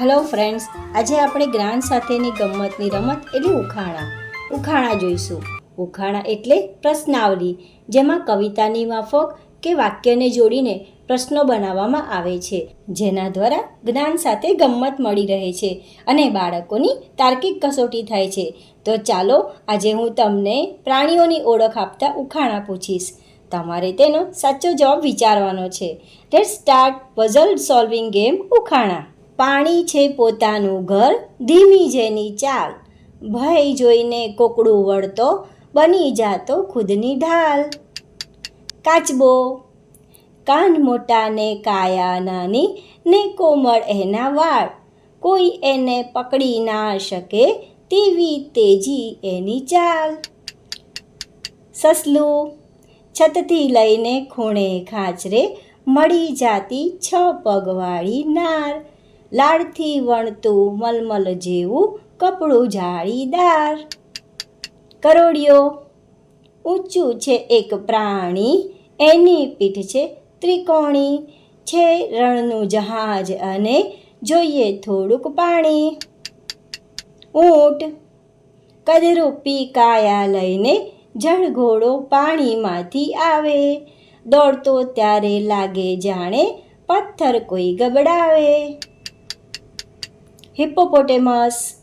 Hello friends આજે આપણે જ્ઞાન સાથેની ગમ્મતની રમત એટલે ઉખાણા. ઉખાણા જોઈશું. ઉખાણા એટલે પ્રશ્નાવલી, જેમાં કવિતાની માફક કે વાક્યને જોડીને પ્રશ્નો બનાવવામાં આવે છે, જેના દ્વારા જ્ઞાન સાથે ગમ્મત મળી રહે છે અને બાળકોની તાર્કિક કસોટી થાય છે. તો ચાલો, આજે હું તમને પ્રાણીઓની ઓળખ આપતા ઉખાણા પૂછીશ. તમારે તેનો સાચો જવાબ વિચારવાનો છે. Let start puzzle solving game ઉખાણા. પાણી છે પોતાનું ઘર, ધીમી જેની ચાલ. ભય જોઈને કોકડું વળતો, બની જાતો ખુદની ઢાલ. કાચબો. કાન મોટા ને કાયા નાની, ને કોમળ એના વાળ. કોઈ એને પકડી ના શકે તેવી તેજી એની ચાલ. સસલું. છતથી લઈને ખૂણે ખાચરે મળી જાતી છ પગવાળી નાર લાડથી વણતું મલમલ જેવું કપડું જાળીદાર. કરોડિયો, ઊંચું છે એક પ્રાણી, એની પીઠ છે ત્રિકોણી. છે રણનું જહાજ અને જોઈએ થોડુંક પાણી. ઊંટ કદરૂપી કાયા લઈને જળઘોડો પાણીમાંથી આવે. દોડતો ત્યારે લાગે જાણે પથ્થર કોઈ ગબડાવે. હિપ્પોપોટેમસ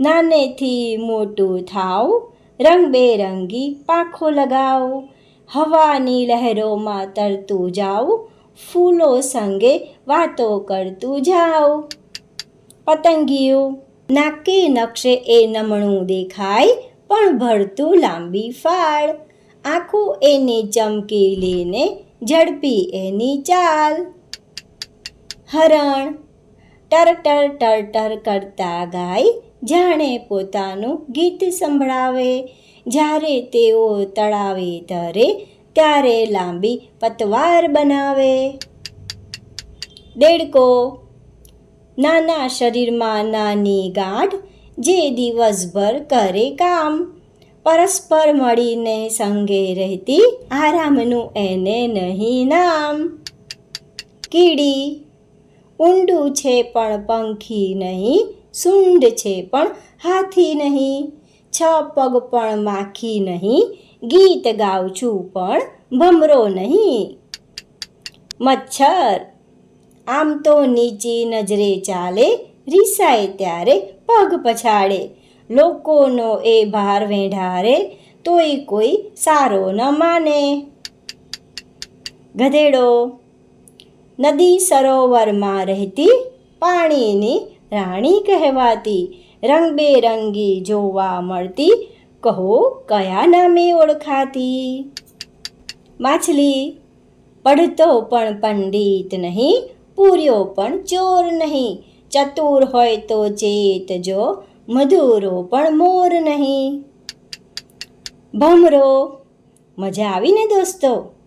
નાનેથી મોટું થાવ, રંગબેરંગી પાંખો લગાવ. હવાની લહેરોમાં તરતું જાવ, ફૂલો સંગે વાતો કરતું જાવ. પતંગિયું, નાકે નકશે એ નમણું દેખાય, પણ ભરતું લાંબી ફાળ. આંખું એની ચમકીલીને ઝડપી એની ચાલ. હરણ ટર ટર ટર ટર કરતા ગાય જાણે પોતાનું ગીત સંભળાવે. જ્યારે તેઓ તળાવે ધરે ત્યારે લાંબી પતવાર બનાવે. દેડકો, નાના શરીરમાં નાની ગાંઠ જે દિવસભર કરે કામ. પરસ્પર મળીને સંગે રહેતી, આરામનું એને નહીં નામ. કીડી ઊંડું છે પણ પંખી નહીં, સૂંઢ છે પણ હાથી નહીં. છ પગ પણ માખી નહીં, ગીત ગાઉં છું પણ ભમરો નહીં. મચ્છર, આમ તો નીચી નજરે ચાલે, રીસાય ત્યારે પગ પછાડે. લોકોનો એ ભાર વેઢારે, તોય કોઈ સારો ન માને. ગધેડો નદી સરોવરમાં રહેતી પાણીની રાણી કહેવાતી રંગબેરંગી જોવા મળતી કહો કયા નામે ઓળખાતી? માછલી પડતો પણ પંડિત નહીં, પૂર્યો પણ ચોર નહીં, ચતુર હોય તો ચેત જો, મધુરો પણ મોર નહીં. ભમરો, મજા આવી ને દોસ્તો?